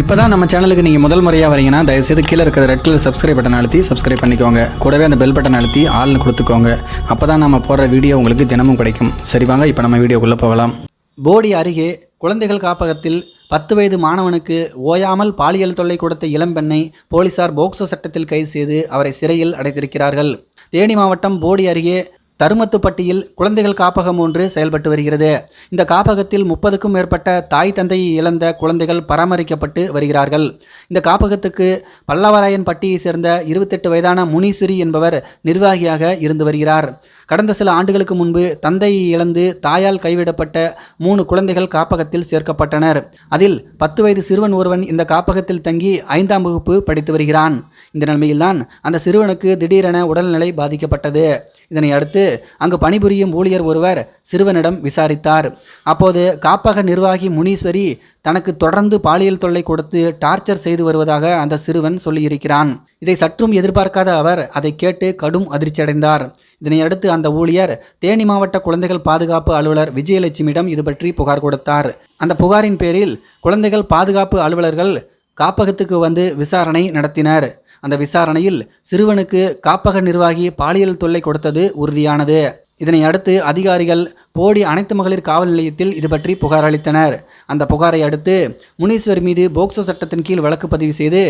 இப்போ தான் நம்ம சேனலுக்கு நீங்கள் முதல் முறையாக வரீங்கன்னா தயவுசெய்து கீழே இருக்கிற ரெட் கலர் சப்ஸ்கிரைப் பட்டன் அழுத்தி சப்ஸ்கிரைப் பண்ணிக்கோங்க. கூடவே அந்த பெல் பட்டன் அழுத்தி ஆள்னு கொடுத்துக்கோங்க. அப்போ தான் நம்ம போடுற வீடியோ உங்களுக்கு தினமும் கிடைக்கும். சரி வாங்க இப்போ நம்ம வீடியோக்குள்ளே போகலாம். போடி அருகே குழந்தைகள் காப்பகத்தில் பத்து வயது மாணவனுக்கு ஓயாமல் பாலியல் தொல்லை கொடுத்த இளம்பெண்ணை போலீசார் போக்சோ சட்டத்தில் கைது செய்து அவரை சிறையில் அடைத்திருக்கிறார்கள். தேனி மாவட்டம் போடி அருகே தருமத்துப்பட்டியில் குழந்தைகள் காப்பகம் ஒன்று செயல்பட்டு வருகிறது. இந்த காப்பகத்தில் முப்பதுக்கும் மேற்பட்ட தாய் தந்தையை இழந்த குழந்தைகள் பராமரிக்கப்பட்டு வருகிறார்கள். இந்த காப்பகத்துக்கு பல்லவராயன் பட்டியை சேர்ந்த இருபத்தெட்டு வயதான முனீஸ்வரி என்பவர் நிர்வாகியாக இருந்து வருகிறார். கடந்த சில ஆண்டுகளுக்கு முன்பு தந்தையை இழந்து தாயால் கைவிடப்பட்ட மூணு குழந்தைகள் காப்பகத்தில் சேர்க்கப்பட்டனர். அதில் பத்து வயது சிறுவன் ஒருவன் இந்த காப்பகத்தில் தங்கி ஐந்தாம் வகுப்பு படித்து வருகிறான். இந்த நிலைமையில்தான் அந்த சிறுவனுக்கு திடீரென உடல்நிலை பாதிக்கப்பட்டது. இதனை அடுத்து அங்கு பணிபுரியும் ஊழியர் ஒருவர் சிறுவனிடம் விசாரித்தார். அப்போது காப்பக நிர்வாகி முனீஸ்வரி தனக்கு தொடர்ந்து பாலியல் தொல்லை கொடுத்து டார்ச்சர் செய்து வருவதாக அந்த சிறுவன் சொல்லியிருக்கிறான். இதை சற்றும் எதிர்பார்க்காத அவர் அதை கேட்டு கடும் அதிர்ச்சியடைந்தார். இதனையடுத்து அந்த ஊழியர் தேனி மாவட்ட குழந்தைகள் பாதுகாப்பு அலுவலர் விஜயலட்சுமியிடம் இது பற்றி புகார் கொடுத்தார். அந்த புகாரின் பேரில் குழந்தைகள் பாதுகாப்பு அலுவலர்கள் காப்பகத்துக்கு வந்து விசாரணை நடத்தினர். அந்த விசாரணையில் சிறுவனுக்கு காப்பக நிர்வாகி பாலியல் தொல்லை கொடுத்தது உறுதியானது. இதனை அடுத்து அதிகாரிகள் போடி அனைத்து மகளிர் காவல் நிலையத்தில் இது பற்றி புகார் அளித்தனர். அந்த புகாரை அடுத்து முனீஸ்வர் மீது போக்சோ சட்டத்தின் கீழ் வழக்கு பதிவு செய்து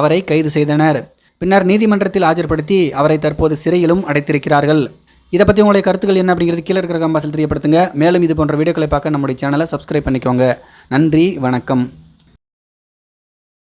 அவரை கைது செய்தனர். பின்னர் நீதிமன்றத்தில் ஆஜர்படுத்தி அவரை தற்போது சிறையிலும் அடைத்திருக்கிறார்கள். இதை பற்றி உங்களுடைய கருத்துக்கள் என்ன அப்படிங்கிறது கீழே இருக்கிற கம்பாசில் தெரியப்படுத்துங்க. மேலும் இது போன்ற வீடியோக்களை பார்க்க நம்முடைய சேனலை சப்ஸ்கிரைப் பண்ணிக்கோங்க. நன்றி வணக்கம்.